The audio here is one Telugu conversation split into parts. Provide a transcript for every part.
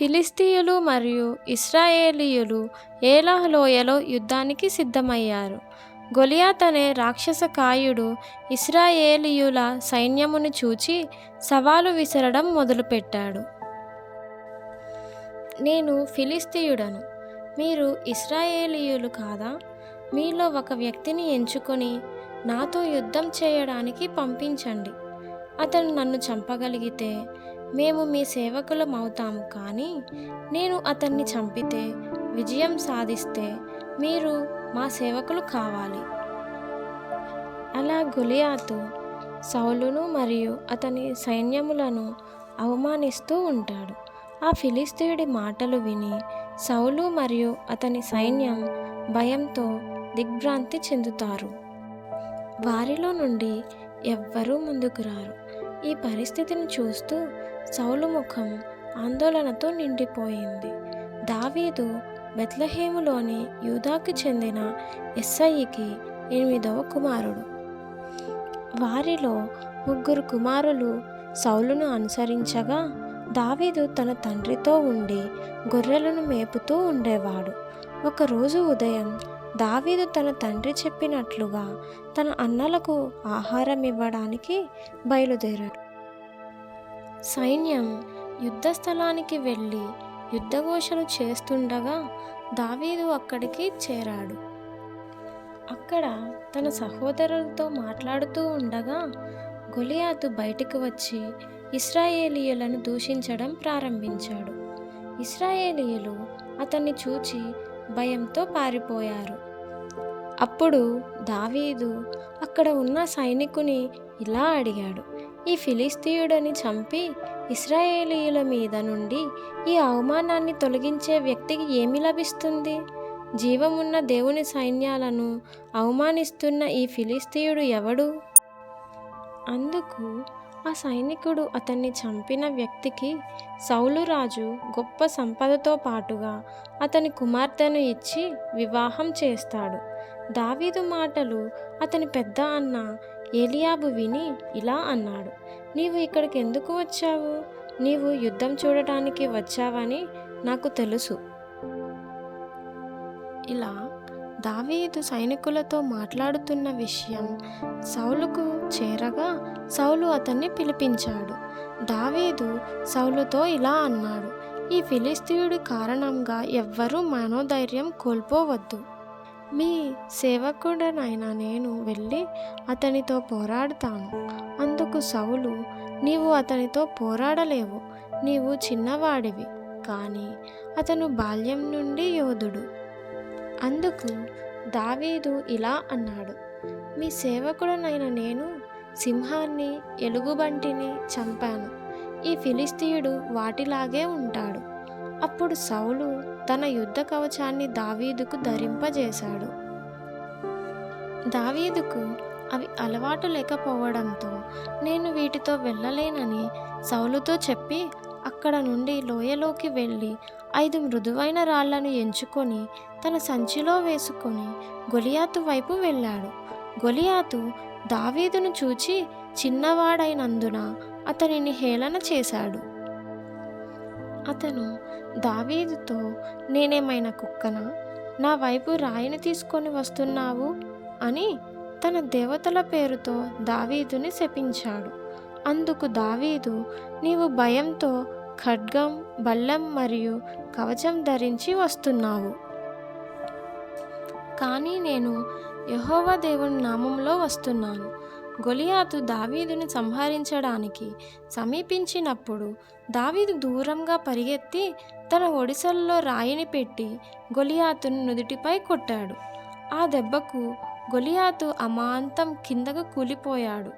ఫిలిస్తీయులు మరియు ఇస్రాయేలీయులు ఏలాహ్ లోయలో యుద్ధానికి సిద్ధమయ్యారు. గొలియాత్ అనే రాక్షస కాయుడు ఇస్రాయేలీయుల సైన్యమును చూచి సవాలు విసరడం మొదలుపెట్టాడు. నేను ఫిలిస్తీయుడను. మీరు ఇస్రాయేలీయులు కాదా? మీలో ఒక వ్యక్తిని ఎంచుకొని నాతో యుద్ధం చేయడానికి పంపించండి. అతను నన్ను చంపగలిగితే మేము మీ సేవకులం అవుతాము కానీ నేను అతన్ని చంపితే విజయం సాధిస్తే మీరు మా సేవకులు కావాలి. అలా గొలియాతు సౌలును మరియు అతని సైన్యములను అవమానిస్తూ ఉంటాడు. ఆ ఫిలిస్తీయుడి మాటలు విని సౌలు మరియు అతని సైన్యం భయంతో దిగ్భ్రాంతి చెందుతారు. వారిలో నుండి ఎవ్వరూ ముందుకు రారు. ఈ పరిస్థితిని చూస్తూ సౌలు ముఖం ఆందోళనతో నిండిపోయింది. దావీదు బెత్లహేములోని యూదాకు చెందిన ఎస్ఐకి ఎనిమిదవ కుమారుడు. వారిలో ముగ్గురు కుమారులు సౌలును అనుసరించగా దావీదు తన తండ్రితో ఉండి గొర్రెలను మేపుతూ ఉండేవాడు. ఒకరోజు ఉదయం దావీదు తన తండ్రి చెప్పినట్లుగా తన అన్నలకు ఆహారం ఇవ్వడానికి బయలుదేరాడు. సైన్యం యుద్ధ స్థలానికి వెళ్ళి యుద్ధఘోషలు చేస్తుండగా దావీదు అక్కడికి చేరాడు. అక్కడ తన సహోదరులతో మాట్లాడుతూ ఉండగా గొలియాతు బయటికి వచ్చి ఇస్రాయేలీయులను దూషించడం ప్రారంభించాడు. ఇస్రాయేలీయులు అతన్ని చూచి భయంతో పారిపోయారు. అప్పుడు దావీదు అక్కడ ఉన్న సైనికుని ఇలా అడిగాడు ఈ ఫిలిస్తీయుడని చంపి ఇస్రాయేలీయుల మీద నుండి ఈ అవమానాన్ని తొలగించే వ్యక్తికి ఏమి లభిస్తుంది? జీవమున్న దేవుని సైన్యాలను అవమానిస్తున్న ఈ ఫిలిస్తీయుడు ఎవడు అందుకు ఆ సైనికుడు అతన్ని చంపిన వ్యక్తికి సౌలు రాజు గొప్ప సంపదతో పాటుగా అతని కుమార్తెను ఇచ్చి వివాహం చేస్తాడు. దావీదు మాటలు అతని పెద్ద అన్న ఏలియాబు విని ఇలా అన్నాడు నీవు ఇక్కడికి ఎందుకు వచ్చావు? నీవు యుద్ధం చూడటానికి వచ్చావని నాకు తెలుసు ఇలా దావీదు సైనికులతో మాట్లాడుతున్న విషయం సౌలుకు చేరగా సౌలు అతన్ని పిలిపించాడు. దావీదు సౌలుతో ఇలా అన్నాడు ఈ ఫిలిస్తీయుడి కారణంగా ఎవ్వరూ మనోధైర్యం కోల్పోవద్దు. మీ సేవకుడనైనా నేను వెళ్ళి అతనితో పోరాడుతాను. అందుకు సౌలు నీవు అతనితో పోరాడలేవు. నీవు చిన్నవాడివి. కానీ అతను బాల్యం నుండి యోధుడు. అందుకు దావీదు ఇలా అన్నాడు మీ సేవకుడనైన నేను సింహాన్ని ఎలుగుబంటిని చంపాను. ఈ ఫిలిస్తీయుడు వాటిలాగే ఉంటాడు. అప్పుడు సౌలు తన యుద్ధ కవచాన్ని దావీదుకు ధరింపజేశాడు. దావీదుకు అవి అలవాటు లేకపోవడంతో నేను వీటితో వెళ్ళలేనని సౌలుతో చెప్పి అక్కడ నుండి లోయలోకి వెళ్ళి ఐదు మృదువైన రాళ్ళను ఎంచుకొని తన సంచిలో వేసుకొని గొలియాతు వైపు వెళ్ళాడు. గొలియాతు దావీదును చూచి చిన్నవాడైనందున అతనిని హేళన చేశాడు. అతను దావీదుతో నేనేమైనా కుక్కనా? నా వైపు రాయిని తీసుకొని వస్తున్నావు? అని తన దేవతల పేరుతో దావీదుని శపించాడు. అందుకు దావీదు నీవు భయంతో ఖడ్గం బల్లం మరియు కవచం ధరించి వస్తున్నావు. కానీ నేను యహోవా దేవుని నామంలో వస్తున్నాను. గొలియాతు దావీదును సంహరించడానికి సమీపించినప్పుడు దావీదు దూరంగా పరిగెత్తి తన ఒడిసల్లో రాయిని పెట్టి గొలియాతును నుదుటిపై కొట్టాడు. ఆ దెబ్బకు గొలియాతు అమాంతం కిందకు కూలిపోయాడు.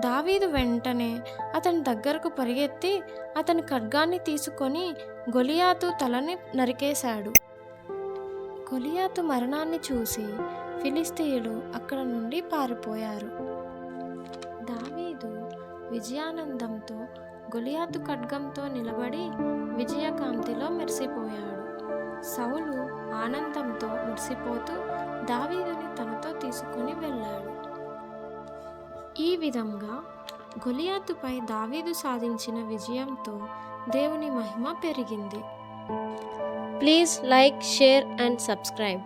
దావీదు వెంటనే అతని దగ్గరకు పరిగెత్తి అతని ఖడ్గాన్ని తీసుకొని గొలియాతు తలని నరికేశాడు. గొలియాతు మరణాన్ని చూసి ఫిలిస్తీయులు అక్కడ నుండి పారిపోయారు. దావీదు విజయానందంతో గొలియాతు ఖడ్గంతో నిలబడి విజయకాంతిలో మెరిసిపోయాడు. సౌలు ఆనందంతో మురిసిపోతూ దావీదుని తనతో తీసుకుని వెళ్ళాడు. ఈ విధంగా గొలియాతుపై దావీదు సాధించిన విజయంతో దేవుని మహిమ పెరిగింది. Please like share and subscribe.